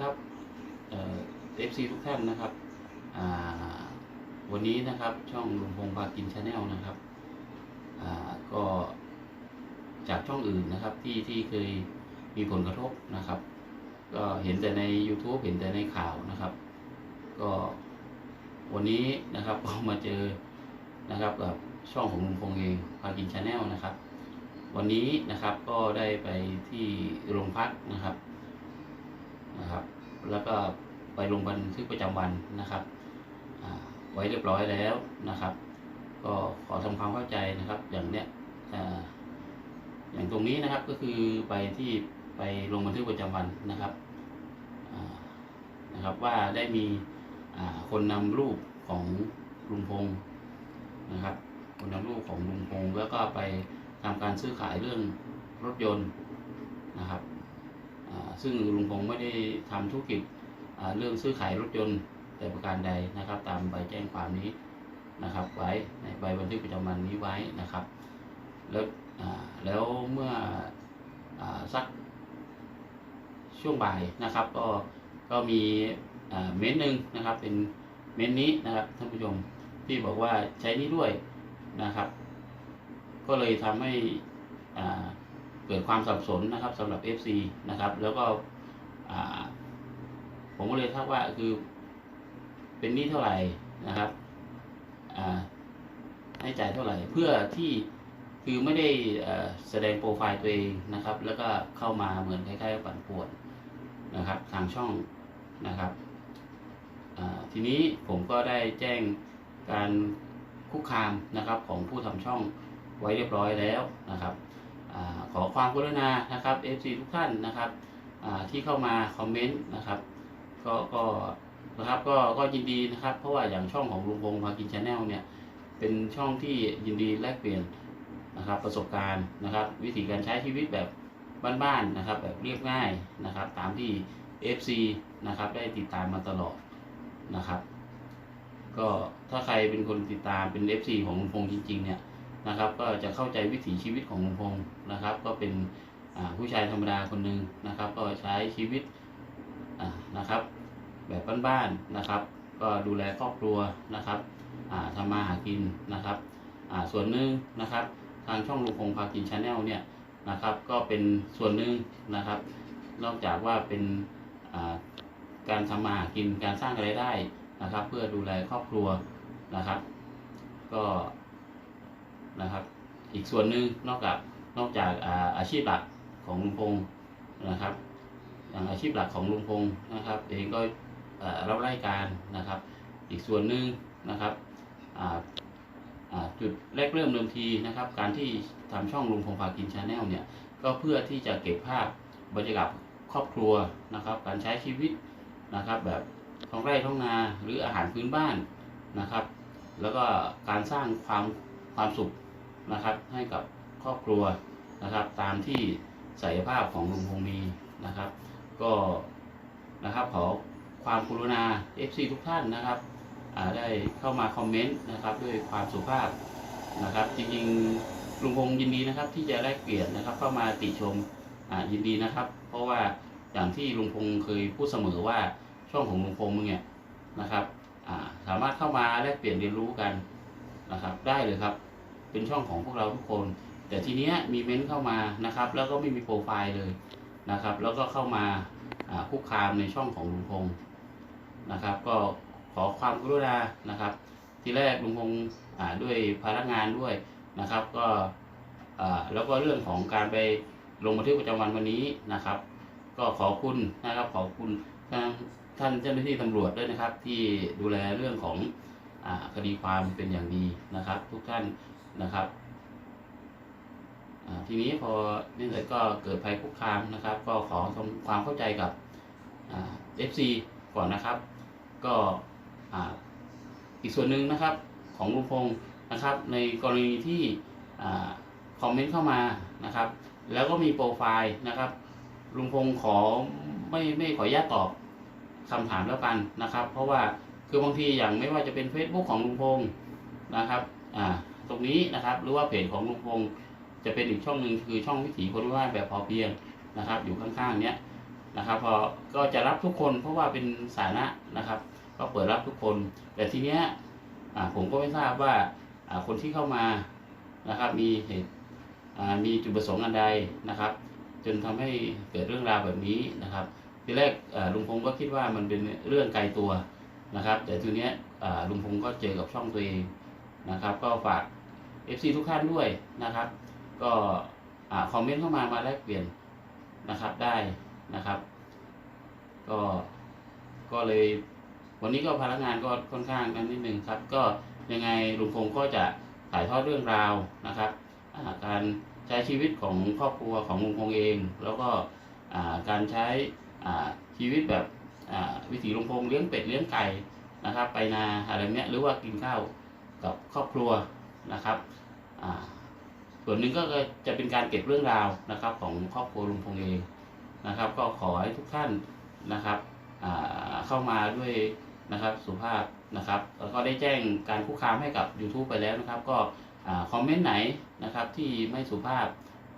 ครับเอฟซีทุกท่านนะครับวันนี้นะครับช่องลุงพงษ์พากินชาแนลนะครับก็จากช่องอื่นนะครับที่ที่เคยมีผลกระทบนะครับ ก็เห็นแต่ใน YouTube เห็นแต่ในข่าวนะครับ ก็วันนี้นะครับก็มาเจอนะครับกับช่องของลุงพงษ์เองพากินชาแนลนะครับ วันนี้นะครับก็ได้ไปที่โรงพักนะครับ แล้วก็ไปลงบันทึกประจำวันนะครับไว้เรียบร้อยแล้วนะครับ ก็ขอทำความเข้าใจนะครับ อย่างเนี้ยออย่างตรงนี้นะครับก็คือไปที่ไปลงบันทึกประจำวันนะครับนะครับว่าได้มีคนนำรูปของลุงพงษ์นะครับ คนนำรูปของลุงพงษ์แล้วก็ไปทำการซื้อขายเรื่องรถยนต์นะครับ ซึ่งลุงพงษ์ไม่ได้ทำธุรกิจเรื่องซื้อขายรถยนต์แต่ประการใดนะครับ ตามใบแจ้งความนี้นะครับไว้ในใบบันทึกประจำวันนี้ไว้นะครับ แล้วแล้วเมื่ออสักช่วงบ่ายนะครับ ก็ก็มีเม้นหนึ่งนะครับ เป็นเม้นนี้นะครับท่านผู้ชมที่บอกว่าใช้นี้ด้วยนะครับ ก็เลยทำให้อ่า เกิดความสับสนนะครับสำหรับ FC นะครับ แล้วก็ผมก็เลยทักว่าคือ เป็นหนี้เท่าไหร่นะครับให้จ่ายเท่าไหร่เพื่อที่คือไม่ได้แสดงโปรไฟล์ตัวเองนะครับ แล้วก็เข้ามาเหมือนคล้ายๆปั่นป่วนนะครับทางช่องนะครับทีนี้ผมก็ได้แจ้งการคุกคามนะครับของผู้ทำช่องไว้เรียบร้อยแล้วนะครับ ขอความกรุณานะครับ FC ทุกท่านนะครับที่เข้ามาคอมเมนต์นะครับก็ก็นะครับก็ก็ยินดีนะครับ เพราะว่าอย่างช่องของลุงพงษ์พากินชาแนลเนี่ยเป็นช่องที่ยินดีแลกเปลี่ยนนะครับประสบการณ์นะครับ วิธีการใช้ชีวิตแบบบ้านๆนะครับ แบบเรียบง่ายนะครับ ตามที่ FC นะครับได้ติดตามมาตลอดนะครับ ก็ถ้าใครเป็นคนติดตามเป็น FC ของลุงพงษ์จริง ๆ เนี่ย นะครับ ก็จะเข้าใจวิถีชีวิตของลุงพงษ์นะครับ ก็เป็นผู้ชายธรรมดาคนหนึ่งนะครับ ก็ใช้ชีวิตนะครับ แบบบ้านๆนะครับ ก็ดูแลครอบครัวนะครับทำมาหากินนะครับส่วนหนึ่งนะครับ ทางช่องลุงพงษ์พากินชาแนลเนี่ยนะครับ ก็เป็นส่วนหนึ่งนะครับ นอกจากว่าเป็นการทำมาหากินการสร้างรายได้นะครับ เพื่อดูแลครอบครัวนะครับ ก็ นะครับ อีกส่วนหนึ่งนอกจากนอกจากอาอาชีพหลักของลุงพงษ์นะครับ อย่างอาชีพหลักของลุงพงษ์นะครับเองก็เอ่อรับรายการนะครับ อีกส่วนหนึ่งนะครับจุดแรกเริ่มเดิมทีนะครับ การที่ทำช่องลุงพงษ์พากินชาแนลเนี่ยก็เพื่อที่จะเก็บภาพบรรยากาศครอบครัวนะครับ การใช้ชีวิตนะครับ แบบท้องไร่ท้องนาหรืออาหารพื้นบ้านนะครับ แล้วก็การสร้างความความสุข นะครับ ให้กับครอบครัวนะครับ ตามที่ศักยภาพของลุงพงมีนะครับ ก็นะครับขอความกรุณา FC ทุกท่านนะครับอ่าได้เข้ามาคอมเมนต์นะครับ ด้วยความสุภาพนะครับ จริงๆลุงพงยินดีนะครับ ที่จะแลกเปลี่ยนนะครับ เข้ามาติชมอ่ายินดีนะครับ เพราะว่าอย่างที่ลุงพงเคยพูดเสมอว่าช่องของลุงพงษ์เนี่ยนะครับอ่าสามารถเข้ามาแลกเปลี่ยนเรียนรู้กันนะครับ ได้เลยครับ เป็นช่องของพวกเราทุกคน แต่ทีเนี้ยมีเม้นเข้ามานะครับ แล้วก็ไม่มีโปรไฟล์เลยนะครับ แล้วก็เข้ามาคุกคามในช่องของลุงพงษ์นะครับ ก็ขอความกรุณานะครับ ทีแรกลุงพงษ์ด้วยภาระงานด้วยนะครับ ก็แล้วก็เรื่องของการไปลงบันทึกประจำวันวันนี้นะครับ ก็ขอบคุณนะครับขอบคุณทางท่านเจ้าหน้าที่ตำรวจด้วยนะครับ ที่ดูแลเรื่องของอคดีความเป็นอย่างดีนะครับ ทุกท่าน นะครับทีนี้พอนี่เลยก็เกิดภัยคุกคามนะครับ ก็ขอทำความเข้าใจกับเอ่า FC ก่อนนะครับ ก็อ,อีกส่วนหนึ่งนะครับของลุงพงศ์นะครับ ในกรณีที่คอมเมนต์เข้ามานะครับ แล้วก็มีโปรไฟล์นะครับลุงพงศ์ขอไม่ไม่ขออนุญาตตอบคำถามแล้วกันนะครับ เพราะว่าคือบางทีอย่างไม่ว่าจะเป็น Facebook ของลุงพงศ์นะครับอ่า ตรงนี้นะครับ หรือว่าเพจของลุงพงศ์จะเป็นอีกช่องหนึ่งคือช่องวิถีคนว่าแบบพอเพียงนะครับ อยู่ข้างๆเนี้ยนะครับพอก็จะรับทุกคนเพราะว่าเป็นสาธารณะนะครับ ก็เปิดรับทุกคน แต่ทีเนี้ยผมก็ไม่ทราบว่าคนที่เข้ามานะครับ มีเหตุมีจุดประสงค์อันใดนะครับ จนทำให้เกิดเรื่องราวแบบนี้นะครับทีแรกลุงพงศ์ก็คิดว่ามันเป็นเรื่องไกลตัวนะครับ แต่ทีเนี้ยลุงพงศ์ก็เจอกับช่องตัวเองนะครับ ก็ฝาก FC ทุกท่านด้วยนะครับ ก็คอมเมนต์เข้ามามาแลกเปลี่ยนนะครับได้นะครับ ก็ก็เลย วันนี้ก็พนักงานก็ค่อนข้างนั้นนิดนึงครับ ก็ยังไงลุงพงศ์ก็จะถ่ายทอดเรื่องราวนะครับาการใช้ชีวิตของครอบครัวของลุงพงศ์เอง แล้วก็การใช้ชีวิตแบบวิถีลุงพงศ์เลี้ยงเป็ดเลี้ยงไก่นะครับ ไปนาอะไรเนี้ยหรือว่ากินข้าวกับครอบครัว นะครับส่วนหนึ่งก็จะเป็นการเก็บเรื่องราวนะครับ ของครอบครัวลุงพงศ์เองนะครับ ก็ขอให้ทุกท่านนะครับเข้ามาด้วยนะครับสุภาพนะครับ แล้วก็ได้แจ้งการคุกคามให้กับ YouTube ไปแล้วนะครับ ก็คอมเมนต์ไหนนะครับที่ไม่สุภาพ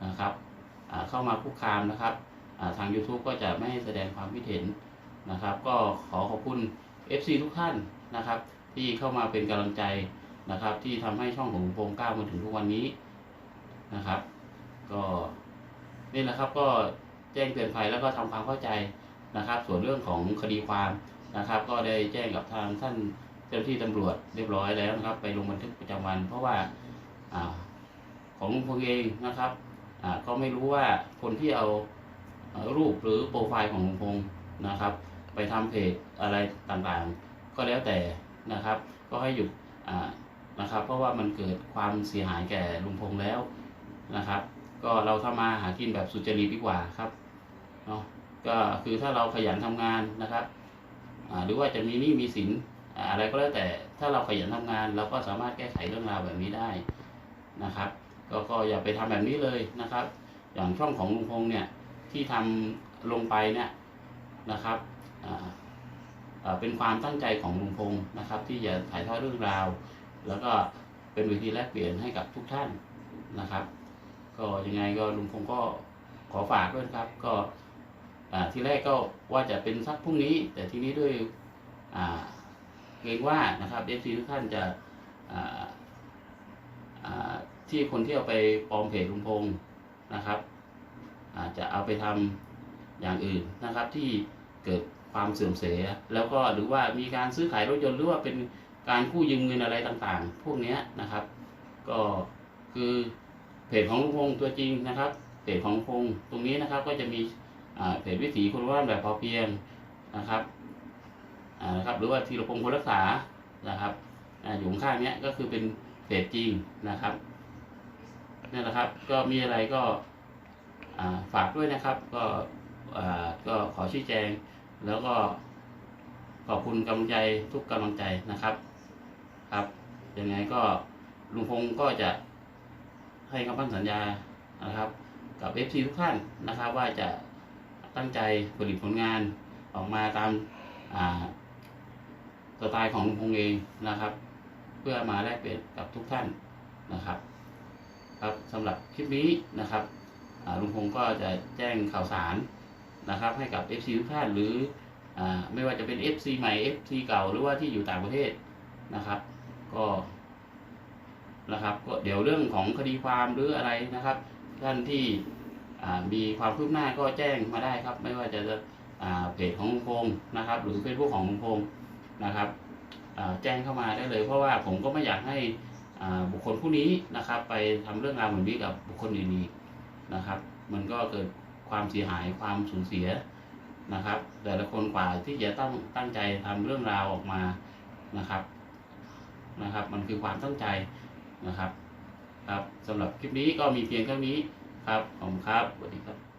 นะครับเข้ามาคุกคามนะครับทาง YouTube ก็จะไม่แสดงความคิดเห็นนะครับ ก็ขอขอบคุณ FC ทุกท่านนะครับ ที่เข้ามาเป็นกำลังใจ นะครับ ที่ทำให้ช่องของลุงพงก้าวมาถึงทุกวันนี้นะครับ ก็นี่แหละครับก็แจ้งเตือนภัยแล้วก็ทำความเข้าใจนะครับ ส่วนเรื่องของคดีความนะครับ ก็ได้แจ้งกับทางท่านเจ้าหน้าที่ตำรวจเรียบร้อยแล้วนะครับ ไปลงบันทึกประจำวัน เพราะว่าอาของลุงพลเองนะครับอ่าก็ไม่รู้ว่าคนที่เอารูปหรือโปรไฟล์ของลุงพงนะครับ ไปทำเพจอะไรต่างๆ ก็แล้วแต่นะครับ ก็ให้หยุดอ่า นะครับ เพราะว่ามันเกิดความเสียหายแก่ลุงพงแล้วนะครับ ก็เราทำมาหากินแบบสุจริตดีกว่าครับเนาะก็คือถ้าเราขยันทำงานนะครับหรือว่าจะมีหนี้มีสินอะไรก็แล้วแต่ถ้าเราขยันทำงาน เราก็สามารถแก้ไขเรื่องราวแบบนี้ได้นะครับก็ก็อย่าไปทำแบบนี้เลยนะครับ อย่างช่องของลุงพงษ์เนี่ยที่ทำลงไปเนี่ยนะครับเป็นความตั้งใจของลุงพงษ์นะครับ ที่จะถ่ายทอดเรื่องราว แล้วก็เป็นเวทีแลกเปลี่ยนให้กับทุกท่านนะครับ ก็ยังไงก็ลุงพงษ์ก็ขอฝากด้วยครับ ก็ที่แรกก็ว่าจะเป็นสักพรุ่งนี้ แต่ทีนี้ด้วยเกรงว่านะครับเอฟซีทุกท่านจะที่คนที่เอาไปปลอมเพจลุงพงษ์นะครับอาจจะเอาไปทำอย่างอื่นนะครับ ที่เกิดความเสื่อมเสีย แล้วก็หรือว่ามีการซื้อขายรถยนต์หรือว่าเป็น การกู้ยืมเงินอะไรต่างๆ พวกนี้นะครับ ก็คือเพจของลุงพงษ์ตัวจริงนะครับเพจของลุงพงษ์ตรงนี้นะครับ ก็จะมีเพจวิถีคนว่านแบบพอเพียงนะครับนะครับ หรือว่าทีรพงศ์คนรักษานะครับอยู่ข้างนี้ก็คือเป็นเพจจริงนะครับนี่นแหละครับ ก็มีอะไรก็ฝากด้วยนะครับ ก็ก็ขอชี้แจง แล้วก็ขอบคุณกำลังใจทุกกำลังใจนะครับ ครับยังไงก็ลุงพงศ์ก็จะให้คำมั่นสัญญานะครับ กับ FC ทุกท่านนะครับ ว่าจะตั้งใจผลิตผลงานออกมาตามสไตล์ของลุงพงษ์เองนะครับ เพื่อมาแลกเปลี่ยนกับทุกท่านนะครับ ครับสำหรับคลิปนี้นะครับลุงพงษ์ก็จะแจ้งข่าวสารนะครับ ให้กับ FC ทุกท่านหรืออไม่ว่าจะเป็น FC ใหม่ FC เก่าหรือว่าที่อยู่ต่างประเทศนะครับ ก็นะครับก็เดี๋ยวเรื่องของคดีความหรืออะไรนะครับ ท่านที่มีความคืบหน้าก็แจ้งมาได้ครับ ไม่ว่าจะเพจของลุงพงนะครับ หรือเฟซบุ๊กของลุงพงนะครับแจ้งเข้ามาได้เลย เพราะว่าผมก็ไม่อยากให้บุคคลผู้นี้นะครับ ไปทำเรื่องราวเหมือนนี้กับบุคคลอื่นอีกนะครับ มันก็เกิดความเสียหายความสูญเสียนะครับ แต่ละคนกว่าที่จะต้องตั้งใจทำเรื่องราวออกมานะครับ นะครับ มันคือความตั้งใจนะครับ ครับสำหรับคลิปนี้ก็มีเพียงเท่านี้ครับ ขอบคุณครับสวัสดีครับ